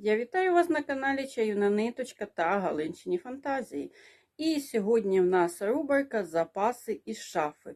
Я вітаю вас на каналі Чаюна Ниточка та Галинчині Фантазії. І сьогодні в нас рубрика Запаси із шафи.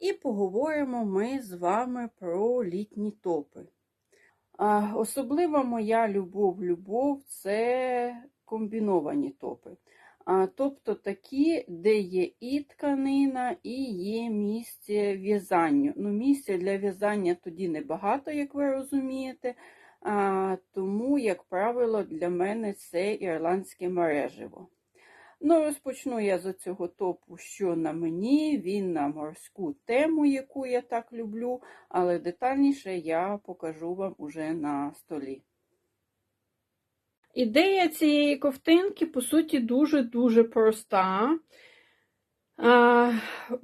І поговоримо ми з вами про літні топи. А, особлива моя любов-любов це комбіновані топи. А, тобто такі, де є і тканина, і є місце в'язанню. Ну, місця для в'язання тоді небагато, як ви розумієте. А, тому, як правило, для мене це ірландське мереживо. Ну, розпочну я з цього топу, що на мені, він на морську тему, яку я так люблю, але детальніше я покажу вам уже на столі. Ідея цієї ковтинки, по суті, дуже-дуже проста.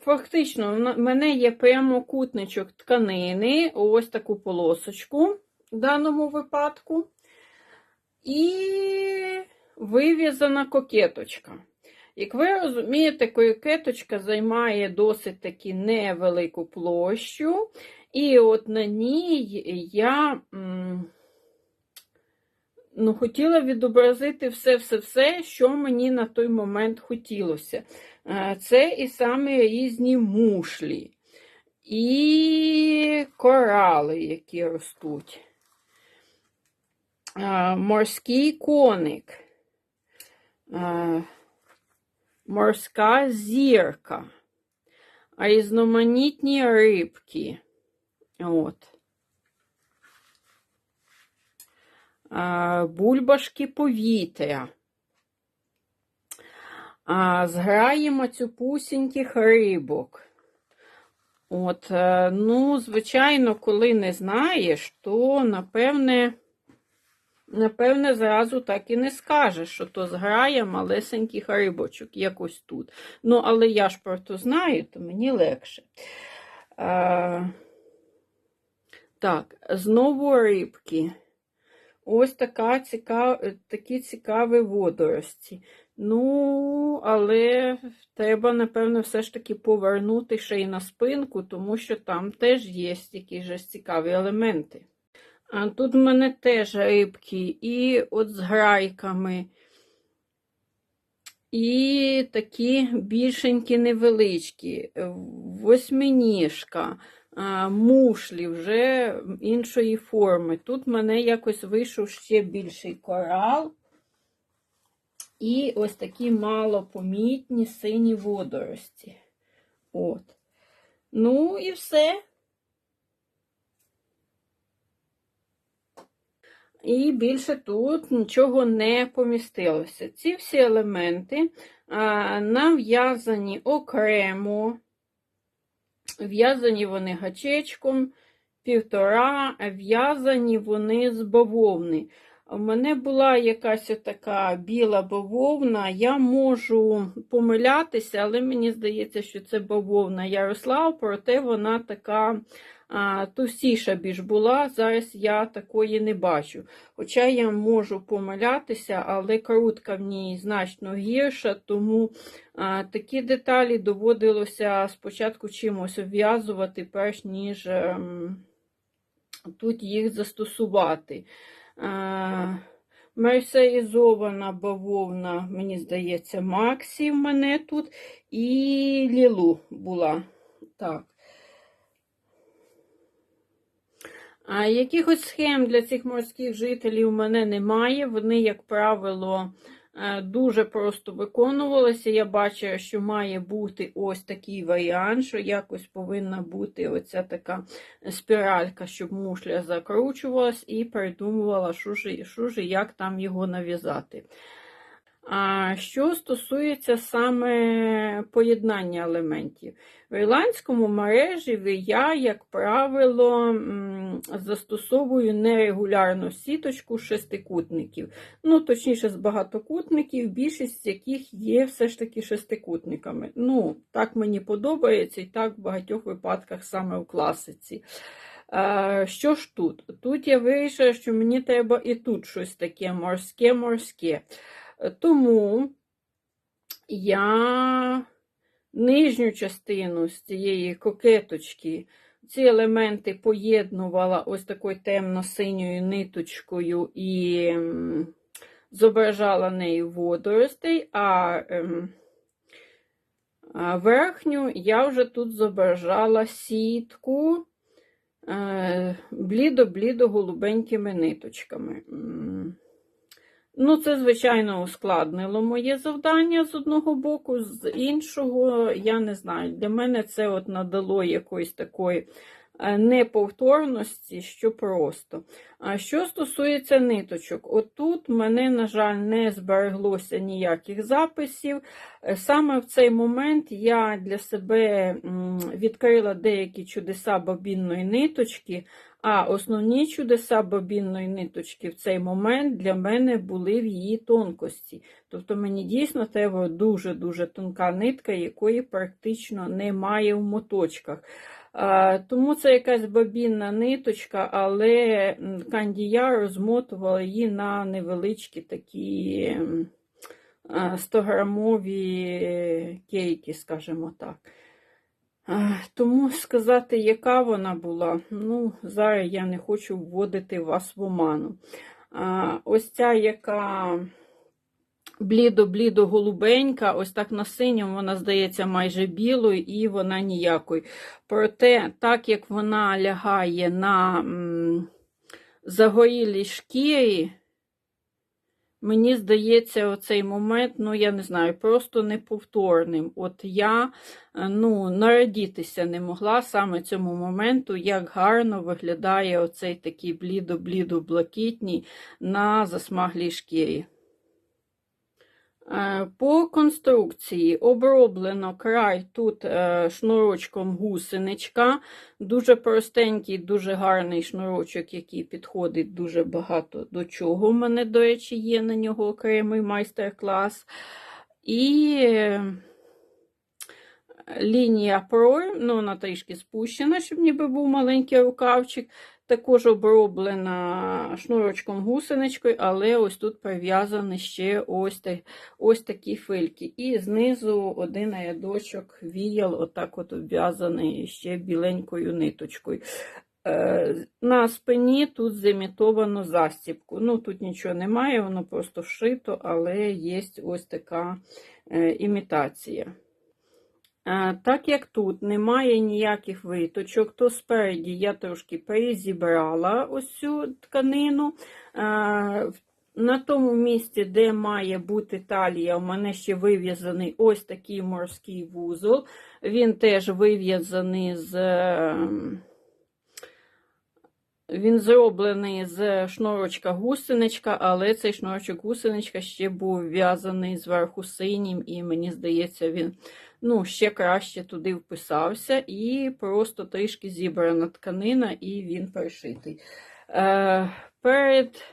Фактично, в мене є прямокутничок тканини, ось таку полосочку в даному випадку. І вив'язана кокеточка. Як ви розумієте, кокеточка займає досить таки невелику площу, і от на ній я ну, хотіла відобразити все-все-все, що мені на той момент хотілося. Е, Це і саме різні мушлі, і корали, які ростуть. Морський коник, морська зірка, різноманітні рибки. От. Бульбашки повітря. Зграємо цюпусіньких рибок. От, е, ну, звичайно, коли не знаєш, то напевне. Напевне, зразу так і не скажеш, що то зграє малесеньких рибочок, якось тут. Ну, але я ж про то знаю, то мені легше. А, так, знову рибки. Ось така цікав... такі цікаві водорості. Ну, але треба, напевно, все ж таки повернути ще й на спинку, тому що там теж є ж цікаві елементи. А тут в мене теж рибки, і от з грайками. І такі більшенькі невеличкі, восьминіжка, мушлі вже іншої форми. Тут в мене якось вийшов ще більший корал. І ось такі малопомітні сині водорості. От. Ну і все. І більше тут нічого не помістилося. Ці всі елементи нав'язані окремо, в'язані вони гачечком, півтора, в'язані вони з бавовни. У мене була якась така біла бавовна, я можу помилятися, але мені здається, що це бавовна Ярослав, проте вона така товстіша більш була. Зараз я такої не бачу. Хоча я можу помилятися, але крутка в ній значно гірша, тому такі деталі доводилося спочатку чимось обв'язувати, перш ніж ем, тут їх застосувати. Мерсерізована бавовна, мені здається, Максі в мене тут. І Лілу була. Так. А якихось схем для цих морських жителів у мене немає. Вони, як правило, Е, дуже просто виконувалося. Я бачу, що має бути ось такий варіант, що якось повинна бути оця така спіралька, щоб мушля закручувалась, і придумувала, що ж, що ж як там його нав'язати. А що стосується саме поєднання елементів, в ірландському мережі я, як правило, застосовую нерегулярну сіточку шестикутників. Ну, точніше, з багатокутників, більшість яких є все ж таки шестикутниками. Ну, так мені подобається, і так в багатьох випадках саме в класиці. Що ж тут? Тут я вирішила, що мені треба і тут щось таке морське-морське. Тому я нижню частину з цієї кокеточки, ці елементи поєднувала ось такою темно-синьою ниточкою і зображала нею водоростей, а, ем, верхню я вже тут зображала сітку е, блідо-блідо голубенькими ниточками. Ну, це, звичайно, ускладнило моє завдання з одного боку, з іншого, я не знаю. Для мене це от надало якоїсь такої неповторності, що просто. А що стосується ниточок, отут мене, на жаль, не збереглося ніяких записів. Е, Саме в цей момент я для себе відкрила деякі чудеса бобінної ниточки, а основні чудеса бобінної ниточки в цей момент для мене були в її тонкості. Тобто мені дійсно треба дуже-дуже тонка нитка, якої практично немає в моточках. Тому це якась бобінна ниточка, але кандія розмотувала її на невеличкі такі 100-грамові кейки, скажімо так. Тому сказати, яка вона була, ну, зараз я не хочу вводити вас в оману. Ось ця, яка блідо-блідо голубенька, ось так на синьому вона здається майже білою, і вона ніякою. Проте, так як вона лягає на м, загорілій шкірі, Мені здається, оцей момент, ну, я не знаю, просто неповторним. От я ну, нарадітися не могла саме цьому моменту, як гарно виглядає оцей такий блідо-блідо-блакитній на засмаглій шкірі. Е, По конструкції оброблено край тут е, шнурочком гусеничка. Дуже простенький, дуже гарний шнурочок, який підходить дуже багато до чого. У мене, до речі, є на нього окремий майстер-клас. І е, лінія пройм, ну, вона трішки спущена, щоб ніби був маленький рукавчик. Також оброблена шнурочком гусеничкою, але ось тут прив'язані ще ось, ось такі фильки. І знизу один рядочок віял, отак от обв'язаний ще біленькою ниточкою. Е, На спині тут зімітовано застібку. Ну, тут нічого немає, воно просто вшито, але є ось така е, імітація. Е, Так як тут немає ніяких виточок, то спереді я трошки перезібрала ось цю тканину. Е, На тому місці, де має бути талія, у мене ще вив'язаний ось такий морський вузол. Він теж вив'язаний з. ем, Він зроблений з шнурочка гусеничка, але цей шнурочок гусеничка ще був в'язаний зверху синім, і мені здається, він ну, ще краще туди вписався, і просто трішки зібрана тканина, і він перешитий. Е, перед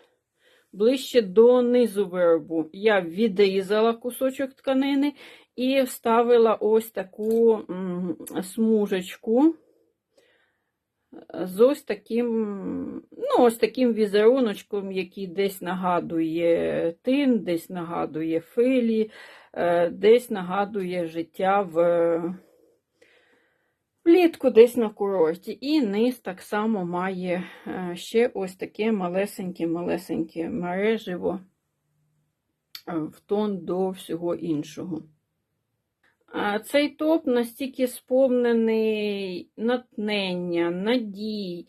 ближче до низу виробу я відрізала кусочок тканини і вставила ось таку смужечку з ось таким, ну, ось таким візеруночком, який десь нагадує тин, десь нагадує филі, е, десь нагадує життя в влітку, десь на курорті. І низ так само має е, ще ось таке малесеньке-малесеньке мереживо е, в тон до всього іншого. Цей топ настільки сповнений натхнення, надій,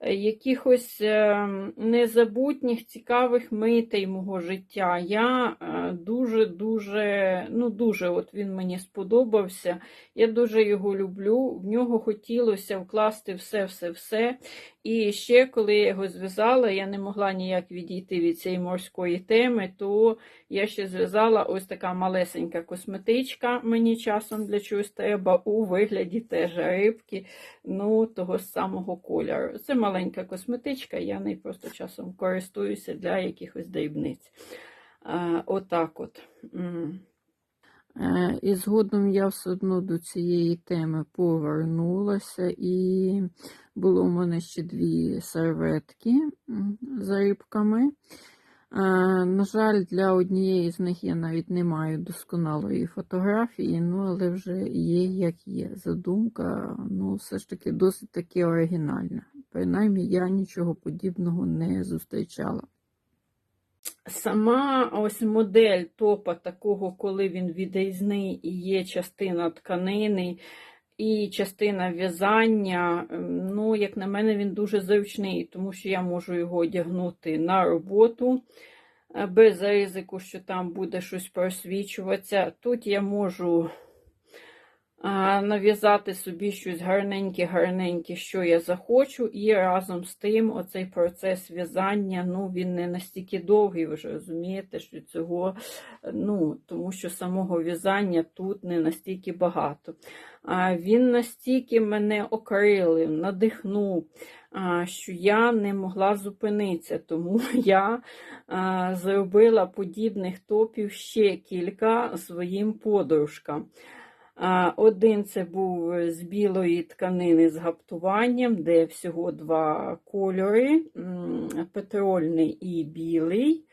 якихось е, незабутніх, цікавих митей мого життя. Я дуже-дуже, ну дуже от він мені сподобався. Я дуже його люблю. В нього хотілося вкласти все-все-все. І ще, коли я його зв'язала, я не могла ніяк відійти від цієї морської теми, то я ще зв'язала ось така малесенька косметичка, мені часом для чогось треба, у вигляді теж рибки, ну, того самого кольору. Це маленька косметичка, я нею просто часом користуюся для якихось дрібниць. Отак от. Е, І згодом я все одно до цієї теми повернулася, і було в мене ще дві серветки м, з рибками. Е, На жаль, для однієї з них я навіть не маю досконалої фотографії, ну але вже є як є. Задумка, ну, все ж таки досить таки оригінальна. Принаймні, я нічого подібного не зустрічала. Сама ось модель топа такого, коли він відрізний і є частина тканини і частина в'язання, ем, ну, як на мене, він дуже зручний, тому що я можу його одягнути на роботу е, без ризику, що там буде щось просвічуватися. Тут я можу нав'язати собі щось гарненьке-гарненьке, що я захочу, і разом з тим оцей процес в'язання, ну, він не настільки довгий, ви ж розумієте, що цього, ну, тому що самого в'язання тут не настільки багато. А, Він настільки мене окрилив, надихнув, що я не могла зупинитися, тому я зробила подібних топів ще кілька своїм подружкам. Один це був з білої тканини з гаптуванням, де всього два кольори: петрольний і білий.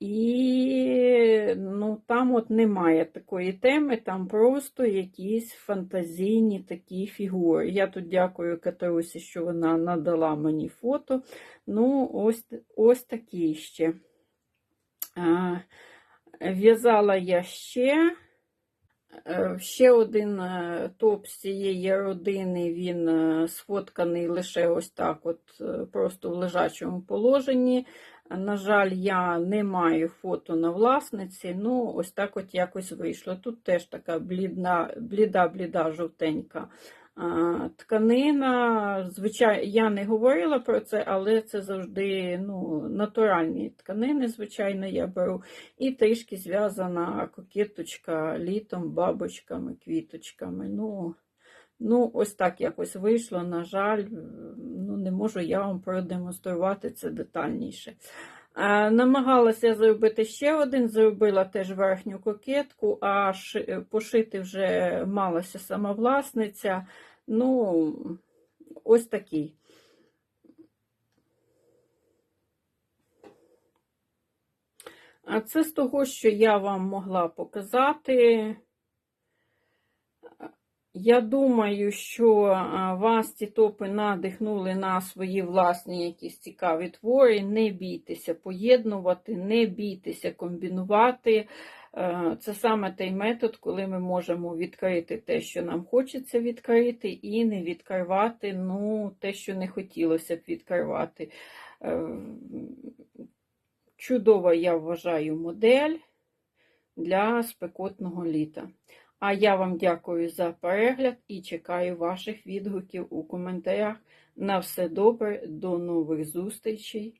І ну, там от немає такої теми, там просто якісь фантазійні такі фігури. Я тут дякую Катерусі, що вона надала мені фото. Ну, ось, ось такі ще. В'язала я ще. Е, Ще один е, топ з цієї родини, він е, сфотканий лише ось так, от просто в лежачому положенні. На жаль, я не маю фото на власниці, ну ось так от якось вийшло. Тут теж така бліда, бліда, жовтенька тканина. Звичайно, я не говорила про це, але це завжди ну, натуральні тканини, звичайно, я беру. І трішки зв'язана кокеточка літом, бабочками, квіточками. Ну, Ну, ось так якось вийшло. На жаль, ну, не можу я вам продемонструвати це детальніше. Намагалася зробити ще один, зробила теж верхню кокетку, а пошити вже малася сама власниця. Ну, ось такий. А це з того, що я вам могла показати. Я думаю, що вас ці топи надихнули на свої власні якісь цікаві твори. Не бійтеся поєднувати, не бійтеся комбінувати. Е, Це саме той метод, коли ми можемо відкрити те, що нам хочеться відкрити, і не відкривати ну, те, що не хотілося б відкривати. Е, Чудова, я вважаю, модель для спекотного літа. А я вам дякую за перегляд і чекаю ваших відгуків у коментарях. На все добре, до нових зустрічей!